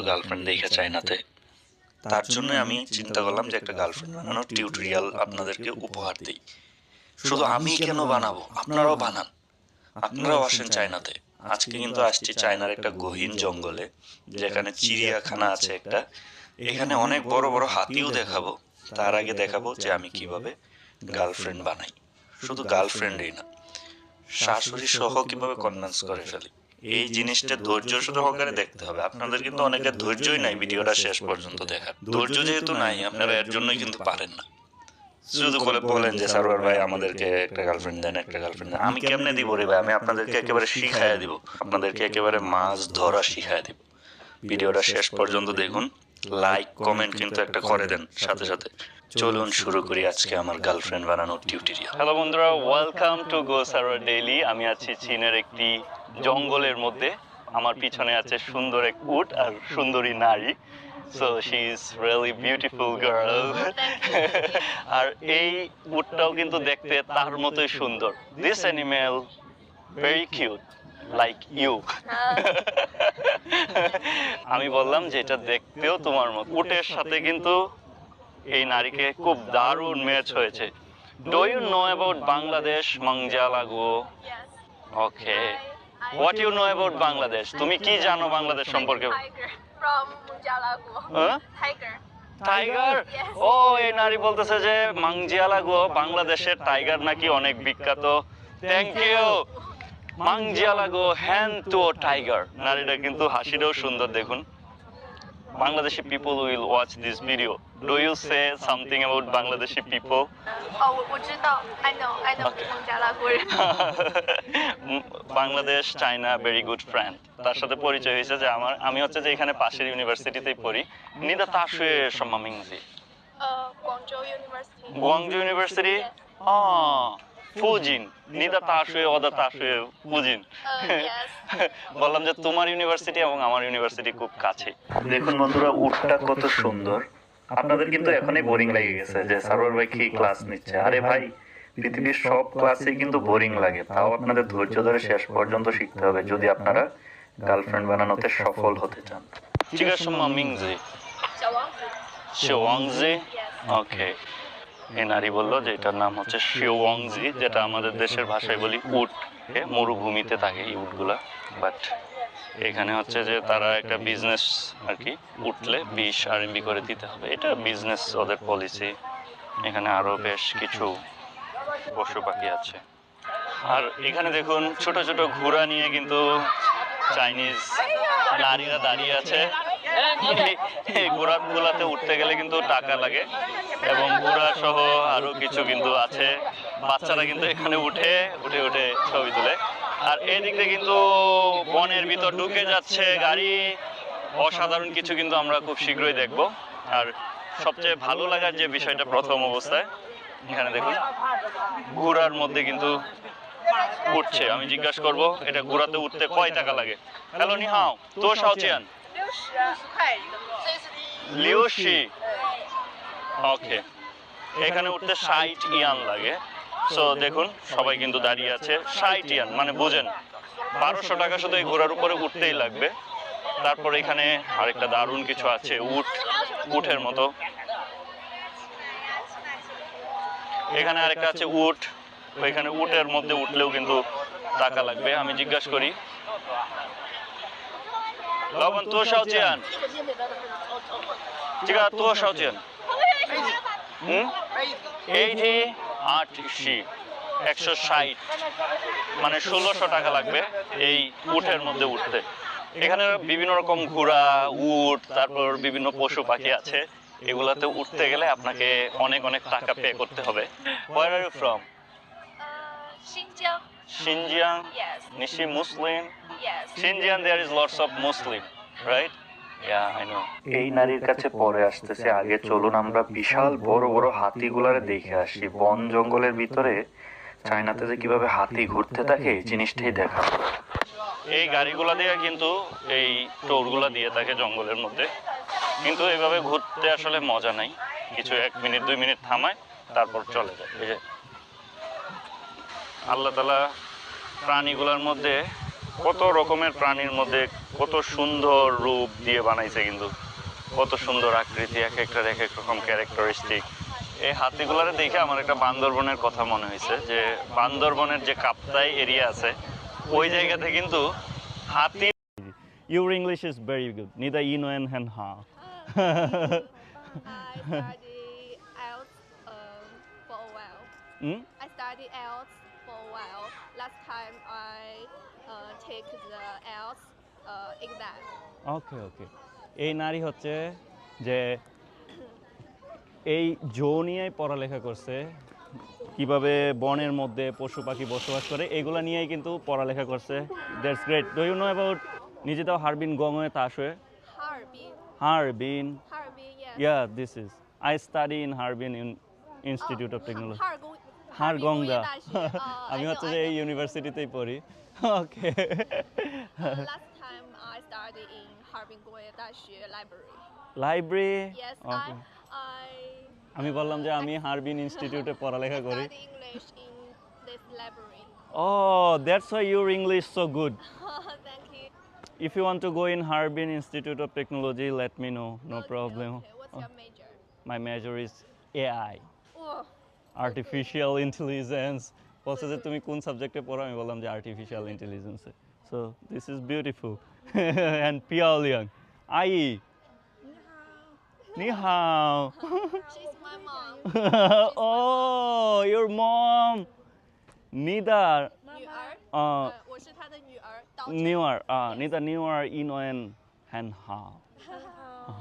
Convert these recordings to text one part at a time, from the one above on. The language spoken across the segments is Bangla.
তো গার্লফ্রেন্ড দেখে চায়নাতে। তার জন্য আমি চিন্তা করলাম যে একটা গার্লফ্রেন্ড বানানোর টিউটোরিয়াল আপনাদেরকে উপহার দিই। শুধু আমি কেন বানাবো? আপনারাও বানান। আপনারাও আসেন চায়নাতে। আজকে কিন্তু আসছি চায়নার একটা গহীন জঙ্গলে, যেখানে চিড়িয়াখানা আছে একটা। এখানে অনেক বড় বড় হাতিও দেখাবো। তার আগে দেখাবো যে আমি কীভাবে গার্লফ্রেন্ড বানাই। শুধু গার্লফ্রেন্ডই না, শাশুড়ি সহ কীভাবে কনভিন্স করে ফেলি। এই জিনিসটা ধৈর্য সহকারে দেখতে হবে। আপনাদের কিন্তু অনেকের ধৈর্যই নাই ভিডিওটা শেষ পর্যন্ত দেখার। ধৈর্য যেহেতু নাই আপনারা এর জন্যই কিন্তু পারেন না। শুধু করে বলেন যে সারোয়ার ভাই আমাদেরকে একটা গার্লফ্রেন্ড দেন একটা গার্লফ্রেন্ড দেন। আমি কেমনে দিব রে ভাই? আমি আপনাদেরকে একেবারে শিখাইয়া দিব। আপনাদেরকে একেবারে মাছ ধরা শিখাইয়া দিব। ভিডিওটা শেষ পর্যন্ত দেখুন। লাইক কমেন্ট কিন্তু একটা করে দেন, সাথে সাথে। চলুন শুরু করি আজকে আমার গার্লফ্রেন্ড বানানোর টিউটোরিয়াল হ্যালো বন্ধুরা welcome to go Sarowar daily আমি আছি চীনের একটি জঙ্গলের মধ্যে। আমার পিছনে আছে সুন্দর এক উট আর সুন্দরী নারী। So she is really beautiful girl আর এই উটটাও কিন্তু দেখতে তার মতোই সুন্দর। This animal very cute like you আমি বললাম যে এটা দেখতেও তোমার মতো। উটের সাথে কিন্তু এই নারীকে খুব দারুণ ম্যাচ হয়েছে। Do you know about Bangladesh মংজালাগো okay what you know about Bangladesh তুমি কি জানো বাংলাদেশ সম্পর্কে? Tiger from Jalago. Huh? Tiger. Tiger ও এই নারী বলতেছে যে মাংজিয়ালাগো বাংলাদেশের টাইগার নাকি অনেক বিখ্যাত। থ্যাংক ইউ মাংজিয়ালাগো হ্যান টু টাইগার নারীটা কিন্তু হাসিটাও সুন্দর দেখুন Bangladeshi people will watch this video do you say something about Bangladeshi people 哦，我我知道，I know I know Okay. 孟加拉国人。 Bangladesh China very good friend তার সাথে পরিচয় হয়েছে যে আমার আমি হচ্ছে যে এখানে পাশের ইউনিভার্সিটিতেই পড়ি নিদা তাশুয়ে সম্মামিংজি 呃，广州 University。 গুয়াংজু ইউনিভার্সিটি Yes. ফুজিন ফুজিন। oh, বললাম যে তোমার ইউনিভার্সিটি এবং আমার ইউনিভার্সিটি খুব কাছে। দেখুন বন্ধুরা কত সুন্দর। আপনাদের কিন্তু এখনই বোরিং লেগে গেছে যে ভাই কি ক্লাস নিচ্ছে? আরে ভাই পৃথিবীর সব ক্লাসে কিন্তু বোরিং লাগে। তাও আপনাদের ধৈর্য ধরে শেষ পর্যন্ত শিখতে হবে যদি আপনারা গার্লফ্রেন্ড বানানোতে সফল হতে চান। ঠিক আছে মামিং জি ওকে এই নারী বলল যে এটার নাম হচ্ছে শিওয়াংজি যেটা আমাদের দেশের ভাষায় বলি উট। মরুভূমিতে থাকে এই উটগুলা। বাট এখানে হচ্ছে যে তারা একটা বিজনেস আর কি, উঠলে বিশ আরএমবি করে দিতে হবে। এটা বিজনেস ওদের পলিসি এখানে আরও বেশ কিছু পশু পাখি আছে। আর এখানে দেখুন, ছোট ছোট ঘোড়া নিয়ে কিন্তু চাইনিজ নারীরা দাঁড়িয়ে আছে। এই ঘোড়াগুলাতে উঠতে গেলে কিন্তু টাকা লাগে এবং ঘোড়া সহ আরও কিছু কিন্তু আছে। বাচ্চারা কিন্তু এখানে উঠে উঠে উঠে ছবি তুলে। আর এদিকে কিন্তু বনের ভিতর ঢুকে যাচ্ছে গাড়ি। অসাধারণ কিছু কিন্তু আমরা খুব শীঘ্রই দেখব। আর সবচেয়ে ভালো লাগার যে বিষয়টা প্রথম অবস্থায়, এখানে দেখুন, ঘোড়ার মধ্যে কিন্তু উঠছে। আমি জিজ্ঞাসা করব, এটা ঘোড়াতে উঠতে কয় টাকা লাগে? হ্যালো নি হাও তো শাওচিয়ান 六十块一个。所以是 লিওশি ওকে এখানে উঠতে ষাট ইয়ান লাগে সো দেখুন সবাই কিন্তু দাঁড়িয়ে আছে ষাট ইয়ান মানে বুঝেন বারোশো টাকা শুধু এই ঘোড়ার উপরে উঠতেই লাগবে তারপর এখানে আরেকটা দারুণ কিছু আছে উট উটের মতো এখানে আরেকটা আছে উট ওইখানে উটের মধ্যে উঠলেও কিন্তু টাকা লাগবে আমি জিজ্ঞাসা করি লবণ তো শাওচিয়ান 这个多少钱？হুম এইটি আটশি একশো ষাট মানে ষোলোশো টাকা লাগবে এই উটের মধ্যে উঠতে এখানে বিভিন্ন রকম ঘোড়া উট তারপর বিভিন্ন পশু পাখি আছে এগুলাতে উঠতে গেলে আপনাকে অনেক অনেক টাকা পে করতে হবে Where are you from? 呃，新疆。 Yes. Xinjiang there is lots of Muslim, right? Yeah, I know. এই নারীর কাছে পরে আসতেছে আগে চলুন আমরা বিশাল বড় বড় হাতিগুলারে দেখে আসি বন জঙ্গলের ভিতরে চায়নাতে যে কীভাবে হাতি ঘুরতে থাকে এই জিনিসটাই দেখা এই গাড়িগুলা দিয়ে কিন্তু এই টোরগুলা দিয়ে থাকে জঙ্গলের মধ্যে কিন্তু এইভাবে ঘুরতে আসলে মজা নাই কিছু এক মিনিট দুই মিনিট থামায় তারপর চলে যায় এই যে আল্লাহ তালা প্রাণীগুলোর মধ্যে কত রকমের প্রাণীর মধ্যে কত সুন্দর রূপ দিয়ে বানাইছে কিন্তু কত সুন্দর আকৃতি এক একটার এক এক রকম ক্যারেক্টারিস্টিক এই হাতিগুলারে দেখে আমার একটা বান্দরবনের কথা মনে হয়েছে যে বান্দরবনের যে কাপ্তাই এরিয়া আছে ওই জায়গাতে কিন্তু হাতি your English is very good IELTS um, for a while. Hmm? I studied IELTS for a while. Last time I take the IELTS uh, exam. Okay okay এই নারী হচ্ছে যে এই জো নিয়েই পড়ালেখা করছে কীভাবে বনের মধ্যে পশু পাখি বসবাস করে এগুলা নিয়েই কিন্তু পড়ালেখা করছে। That's great do you know about নিজে তো হারবিন গঙ্গে তাসে Harbin. Harbin. Yeah this is I study in Harbin in institute of technology হারগঙ্গা আমি হচ্ছে যে এই ইউনিভার্সিটিতেই পড়ি। Okay Last time I studied in Harbin Goye Dashi Library. Library Yes, I, আমি বললাম যে আমি হারবিন ইনস্টিটিউটে পড়ালেখা করি। study English in this library. Oh that's why your English so good Thank you. If you want to go in Harbin institute of technology let me know no Okay, problem Okay. What's your major? My major is AI Oh, artificial intelligence বলছে যে তুমি কোন সাবজেক্টে পড়ো আমি বললাম যে artificial ইন্টেলিজেন্সে so this is beautiful and পিওলিয়াং I নি হাও she's my mom. oh your mom 你的女儿，呃呃，我是她的女儿，刀女儿啊，你的女儿英文很好，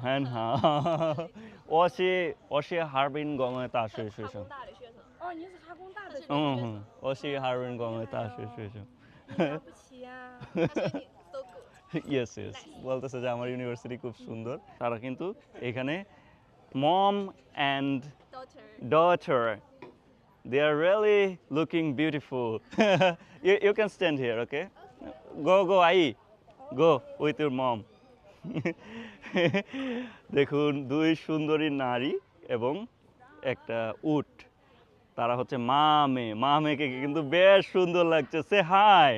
很好。我是我是哈尔滨工业大学学生，大的学生。 哦，你是哈工大的学嗯，我是哈尔滨工业大学学生。生，了不起呀、她说你 so good。 yes yes বলতেছে যে আমার ইউনিভার্সিটি খুব সুন্দর তারা কিন্তু এখানে mom and Daughter. daughter. They are really looking beautiful. you, you can stand here, okay? Go, go, Ai. Go with your mom. দেখুন দুই সুন্দরী নারী এবং একটা উট তারা হচ্ছে মা মেয়ে মা মেয়েকে কিন্তু বেশ সুন্দর লাগছে সে hi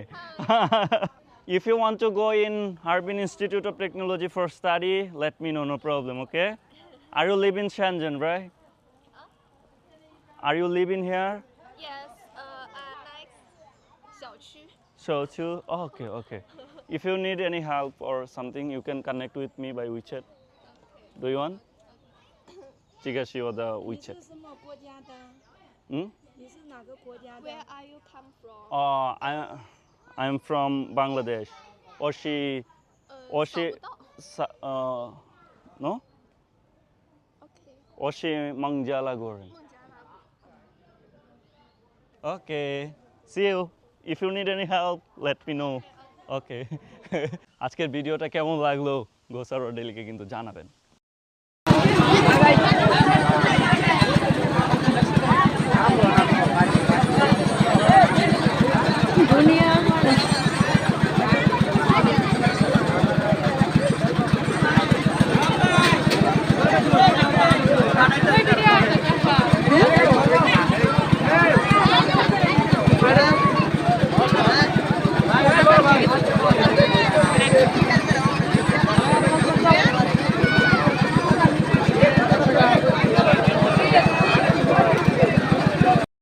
if you want to go in Harbin Institute of Technology for study let me know no problem okay are you live in Shenzhen right Are you living here? Yes. Uh, uh, next. 小区。 So too. Okay, okay. If you need any help or something, you can connect with me by WeChat. Do you want? 这个是我的你 WeChat 是。什么国家的？ 嗯？你是哪个国家的？ Where are you come from? 哦、i I'm from Bangladesh. 我是呃，我是找不到。sa 呃 no， OK。我是孟加拉国人。孟加拉。 Okay. See you. If you need any help, let me know. Okay. আজকের ভিডিওটা কেমন লাগলো গোসারো ডেলিকে কিন্তু জানাবেন